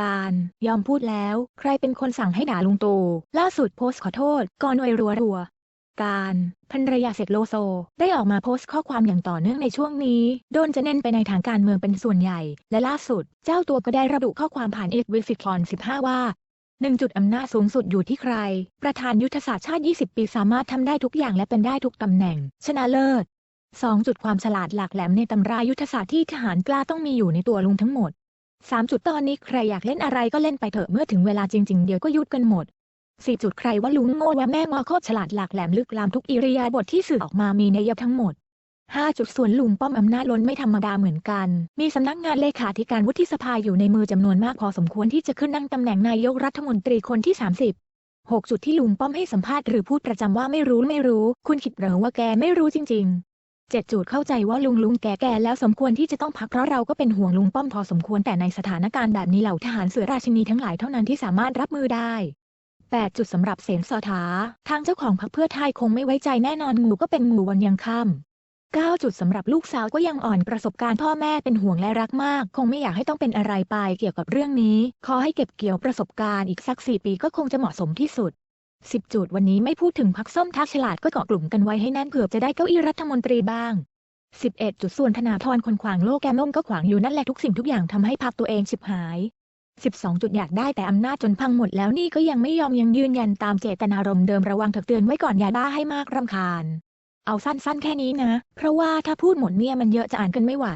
การ ยอมพูดแล้ว ใครเป็นคนสั่งให้ด่าลุงตู่ล่าสุดโพสต์ขอโทษ ก่อนวยรัวรัวการภรรยาเสกโลโซ ได้ออกมาโพสต์ข้อความอย่างต่อเนื่องในช่วงนี้ โดนจะเน้นไปในทางการเมืองเป็นส่วนใหญ่ และล่าสุด เจ้าตัวก็ได้ระบุข้อความผ่านเอกวิฟิคอน15 ว่าหนึ่งจุดอำนาจสูงสุดอยู่ที่ใคร ประธานยุทธศาสตร์ชาติ 20 ปีสามารถทำได้ทุกอย่างและเป็นได้ทุกตำแหน่ง ชนะเลิศ 2. จุดความฉลาดหลากแหลมในตำรายุทธศาสตร์ที่ทหารกล้าต้องมีอยู่ในตัวลุงทั้งหมด 3. จุดตอนนี้ใครอยากเล่นอะไรก็เล่นไปเถอะเมื่อถึงเวลาจริง ๆ เดี๋ยวก็ยุดกันหมด 4. จุดใครว่าลุงโง่ว่าแม่งอโคตรฉลาดหลากแหลมลึกลามทุกอิริยาบถที่สื่อออกมามีนัยยะทั้งหมด 5. จุดส่วนลุงป้อมอำนาจล้นไม่ธรรมดาเหมือนกัน มีสำนักงานเลขาธิการวุฒิสภาอยู่ในมือจำนวนมากพอสมควรที่จะขึ้นนั่งตำแหน่งนายกรัฐมนตรีคนที่ 30 6 จุดที่ลุงป้อมให้สัมภาษณ์หรือพูดประจำว่าไม่รู้ไม่รู้ คุณคิดเหรอว่าแกไม่รู้จริง ๆ7จุดเข้าใจว่าลุงลุงแกแก่แล้วสมควรที่จะต้องพักเพราะเราก็เป็นห่วงลุงป้อมพอสมควรแต่ในสถานการณ์แบบนี้เหล่าทหารเสือราชินีทั้งหลายเท่านั้นที่สามารถรับมือได้ 8 จุดสำหรับเสนสถา ทางเจ้าของพรรคเพื่อไทยคงไม่ไว้ใจแน่นอนงูก็เป็นงูวันยังค่ำ9จุดสำหรับลูกสาวก็ยังอ่อนประสบการณ์พ่อแม่เป็นห่วงและรักมาก คงไม่อยากให้ต้องเป็นอะไรไปเกี่ยวกับเรื่องนี้ ขอให้เก็บเกี่ยวประสบการณ์อีกสักสี่ปีก็คงจะเหมาะสมที่สุด 10 จุดวันนี้ไม่พูดถึงพักส้มทักฉลาดก็เกาะกลุ่มกันไว้ให้แน่นเผื่อจะได้เก้าอี้รัฐมนตรีบ้าง 11 จุดส่วนธนาธรคนขวางโลกแกมล่มก็ขวางอยู่นั่นแหละทุกสิ่งทุกอย่างทำให้พักตัวเองฉิบหาย 12 จุดอยากได้แต่อำนาจจนพังหมดแล้วนี่ก็ยังไม่ยอมยังยืนยันตามเจตนารมณ์เดิมระวังเถอะเตือนไว้ก่อนอย่าบ้าให้มากรำคาญ เอาสั้นๆ แค่นี้นะ เพราะว่าถ้าพูดหมดเนี่ยมันเยอะจะอ่านกันไม่ไหว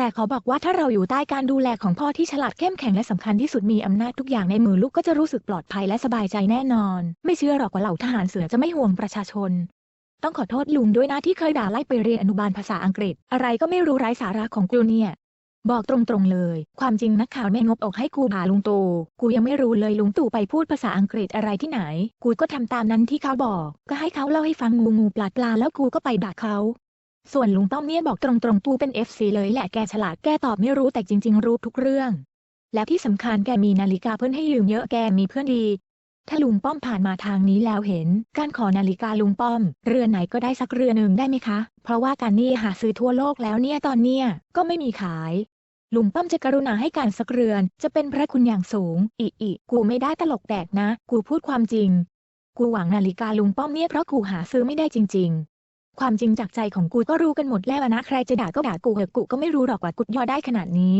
แต่ขอบอกว่าถ้าเราอยู่ใต้การดูแลของพ่อที่ฉลาดเข้มแข็งและสำคัญที่สุดมีอำนาจทุกอย่างในมือลูกก็จะรู้สึกปลอดภัยและสบายใจแน่นอน ไม่เชื่อหรอกว่าเหล่าทหารเสือจะไม่ห่วงประชาชน ต้องขอโทษลุงด้วยนะที่เคยด่าไล่ไปเรียนอนุบาลภาษาอังกฤษ อะไรก็ไม่รู้ไร้สาระของกูเนี่ยบอกตรงๆเลย ความจริงนักข่าวไม่งบอกให้กูด่าลุงตู่ กูยังไม่รู้เลยลุงตู่ไปพูดภาษาอังกฤษอะไรที่ไหน กูก็ทำตามนั้นที่เขาบอก ก็ให้เขาเล่าให้ฟังงูงูปลาปลาแล้วกูก็ไปด่าเขา ส่วนลุงต้อมเนี่ยบอกตรงๆตูเป็น FC เลยแหละแกฉลาดแกตอบไม่รู้แต่จริง ๆ รู้ทุกเรื่อง แล้วที่สำคัญแกมีนาฬิกาเพื่อนให้ยืมเยอะแกมีเพื่อนดี ถ้าลุงป้อมผ่านมาทางนี้แล้วเห็น การขอนาฬิกาลุงป้อม เรือนไหนก็ได้สักเรือนหนึ่งได้ไหมคะ เพราะว่าการนี่หาซื้อทั่วโลกแล้วเนี่ยตอนเนี้ยก็ไม่มีขายลุงป้อมจะกรุณาให้การสักเรือน จะเป็นพระคุณอย่างสูง อีอีกูไม่ได้ตลกแดกนะ กูพูดความจริง กูหวังนาฬิกาลุงป้อมเนี่ยเพราะกูหาซื้อไม่ได้จริงๆ ความจริงจากใจของกูก็รู้กันหมดแล้วนะใครจะด่าก็ด่ากูเหอะกูก็ไม่รู้หรอกว่ากูย่อได้ขนาดนี้